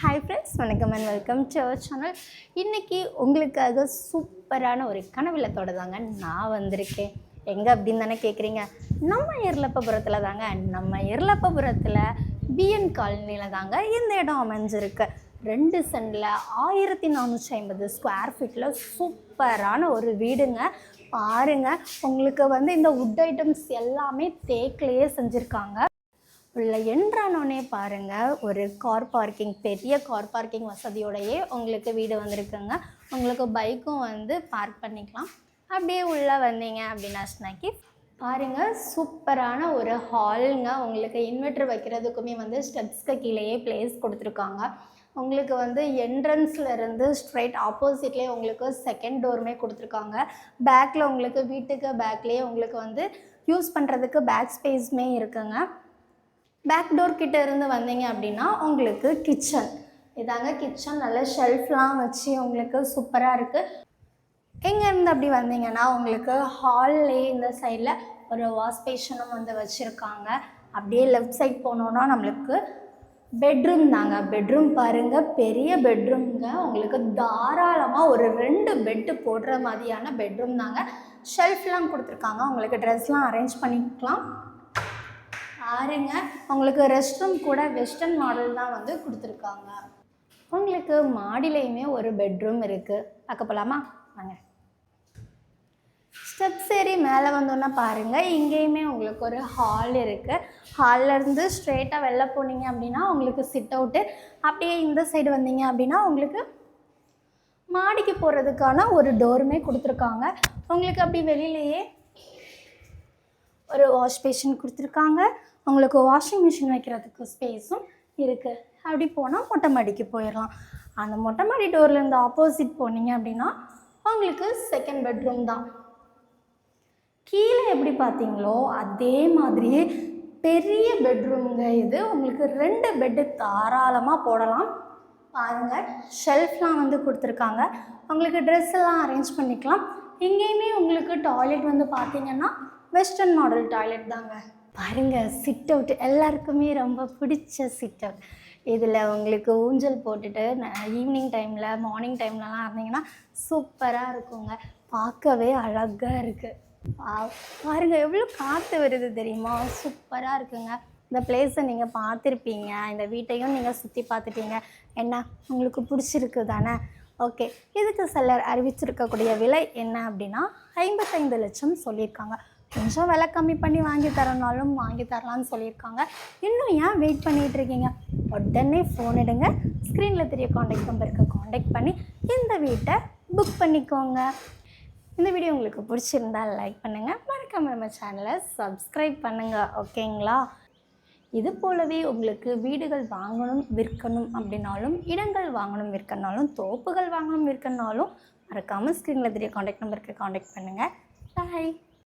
Hi friends வணக்கம் and welcome to our channel இன்றைக்கி உங்களுக்காக சூப்பரான ஒரு கனவிலத்தோட தாங்க நான் வந்திருக்கேன். எங்கே அப்படின்னு தானே கேட்குறீங்க நம்ம இருளப்பபுரத்தில் தாங்க நம்ம இருளப்பபுரத்தில் பிஎன் காலனியில் தாங்க இந்த இடம் அமைஞ்சிருக்கு. ரெண்டு சென்டில் ஆயிரத்தி நானூற்றி ஐம்பது ஸ்கொயர் ஃபீட்டில் சூப்பரான ஒரு வீடுங்க. பாருங்க உங்களுக்கு வந்து இந்த வுட் ஐட்டம்ஸ் எல்லாமே தேக்கிலேயே செஞ்சுருக்காங்க. உள்ள என்ட்ரானோடனே பாருங்கள் ஒரு கார் பார்க்கிங் பெரிய கார் பார்க்கிங் வசதியோடையே உங்களுக்கு வீடு வந்திருக்குங்க. உங்களுக்கு பைக்கும் வந்து பார்க் பண்ணிக்கலாம். அப்படியே உள்ளே வந்தீங்க அப்படின்னா ஸ்னாக்கி பாருங்க சூப்பரான ஒரு ஹாலுங்க உங்களுக்கு இன்வெர்டர் வைக்கிறதுக்குமே வந்து ஸ்டெப்ஸ்க்கு கீழேயே பிளேஸ் கொடுத்துருக்காங்க. உங்களுக்கு வந்து என்ட்ரன்ஸ்ல இருந்து ஸ்ட்ரைட் ஆப்போசிட்லேயே உங்களுக்கு செகண்ட் டோருமே கொடுத்துருக்காங்க. பேக்கில் உங்களுக்கு வீட்டுக்கு பேக்லேயே உங்களுக்கு வந்து யூஸ் பண்ணுறதுக்கு பேக் ஸ்பேஸுமே இருக்குங்க. பேக் டோர் கிட்ட இருந்து வந்தீங்க அப்படின்னா உங்களுக்கு கிச்சன் இதாங்க கிச்சன் நல்ல ஷெல்ஃப்லாம் வச்சு உங்களுக்கு சூப்பராக இருக்குது எங்கேருந்து அப்படி வந்தீங்கன்னா உங்களுக்கு ஹால்லே இந்த சைடில் ஒரு வாஷ் பேஷனும் வந்து வச்சுருக்காங்க. அப்படியே லெஃப்ட் சைட் போனோன்னா நம்மளுக்கு பெட்ரூம் தாங்க. பெட்ரூம் பாருங்கள் பெரிய பெட்ரூம்ங்க உங்களுக்கு தாராளமாக ஒரு ரெண்டு பெட்டு போடுற மாதிரியான பெட்ரூம் தாங்க. ஷெல்ஃப்லாம் கொடுத்துருக்காங்க. உங்களுக்கு ட்ரெஸ்லாம் அரேஞ்ச் பண்ணிக்கலாம். பாருங்க. உங்களுக்கு ரெஸ்ட் ரூம் கூட வெஸ்டர்ன் மாடல் தான் வந்து கொடுத்துருக்காங்க. உங்களுக்கு மாடிலையுமே ஒரு பெட்ரூம் இருக்குது பார்க்க போகலாமா வாங்க. ஸ்டெப்ஸ் ஏறி மேலே வந்தோன்னா பாருங்கள் இங்கேயுமே உங்களுக்கு ஒரு ஹால் இருக்குது ஹால்லேருந்து ஸ்ட்ரெயிட்டாக வெளில போனீங்க அப்படின்னா உங்களுக்கு சிட் அவுட்டு அப்படியே இந்த சைடு வந்தீங்க அப்படின்னா உங்களுக்கு மாடிக்கு போகிறதுக்கான ஒரு டோருமே கொடுத்துருக்காங்க. உங்களுக்கு அப்படி வெளியிலேயே ஒரு வாஷ் பேஷன் கொடுத்துருக்காங்க. உங்களுக்கு வாஷிங் மிஷின் வைக்கிறதுக்கு ஸ்பேஸும் இருக்குது அப்படி போனால் மொட்டை மாடிக்கு போயிடலாம் அந்த மொட்டை மாடி டோர்லேருந்து ஆப்போசிட் போனீங்க அப்படின்னா உங்களுக்கு செகண்ட் பெட்ரூம் தான். கீழே எப்படி பார்த்தீங்களோ அதே மாதிரியே பெரிய பெட்ரூமுங்க இது. உங்களுக்கு ரெண்டு பெட்டு தாராளமாக போடலாம். பாருங்கள் ஷெல்ஃப்லாம் வந்து கொடுத்துருக்காங்க. உங்களுக்கு ட்ரெஸ் எல்லாம் அரேஞ்ச் பண்ணிக்கலாம். இங்கேயுமே உங்களுக்கு டாய்லெட் வந்து பார்த்தீங்கன்னா வெஸ்டர்ன் மாடல் டாய்லெட் தாங்க. பாருங்க சிட் அவுட் எல்லாருக்குமே ரொம்ப பிடிச்ச சிட் அவுட் இதில் உங்களுக்கு ஊஞ்சல் போட்டுட்டு ஈவினிங் டைமில் மார்னிங் டைம்லலாம் இருந்தீங்கன்னா சூப்பராக இருக்குங்க. பார்க்கவே அழகாக இருக்குது பாருங்க எவ்வளோ காற்று வருது தெரியுமா? சூப்பராக இருக்குங்க. இந்த பிளேஸை நீங்கள் பார்த்துருப்பீங்க. இந்த வீட்டையும் நீங்கள் சுற்றி பார்த்துட்டீங்க. என்ன? உங்களுக்கு பிடிச்சிருக்கு தானே? ஓகே இதுக்கு சிலர் அறிவிச்சிருக்கக்கூடிய விலை என்ன அப்படின்னா ஐம்பத்தைந்து லட்சம் சொல்லியிருக்காங்க. கொஞ்சம் விலை கம்மி பண்ணி வாங்கி தரனாலும் வாங்கி தரலான்னு சொல்லியிருக்காங்க. இன்னும் ஏன் வெயிட் பண்ணிகிட்டு இருக்கீங்க? உடனே ஃபோன் எடுங்க. ஸ்க்ரீனில் தெரிய காண்டாக்ட் நம்பருக்கு காண்டாக்ட் பண்ணி இந்த வீட்டை புக் பண்ணிக்கோங்க. இந்த வீடியோ உங்களுக்கு பிடிச்சிருந்தா லைக் பண்ணுங்கள் மறக்காம நம்ம சேனலை சப்ஸ்கிரைப் பண்ணுங்கள் ஓகேங்களா இது போலவே உங்களுக்கு வீடுகள் வாங்கணும் விற்கணும் அப்படின்னாலும் இடங்கள் வாங்கணும் விற்கனாலும் தோப்புகள் வாங்கணும் விற்கனாலும் மறக்காமல் ஸ்க்ரீனில் தெரிய காண்டாக்ட் நம்பருக்கு காண்டாக்ட் பண்ணுங்கள் பாய்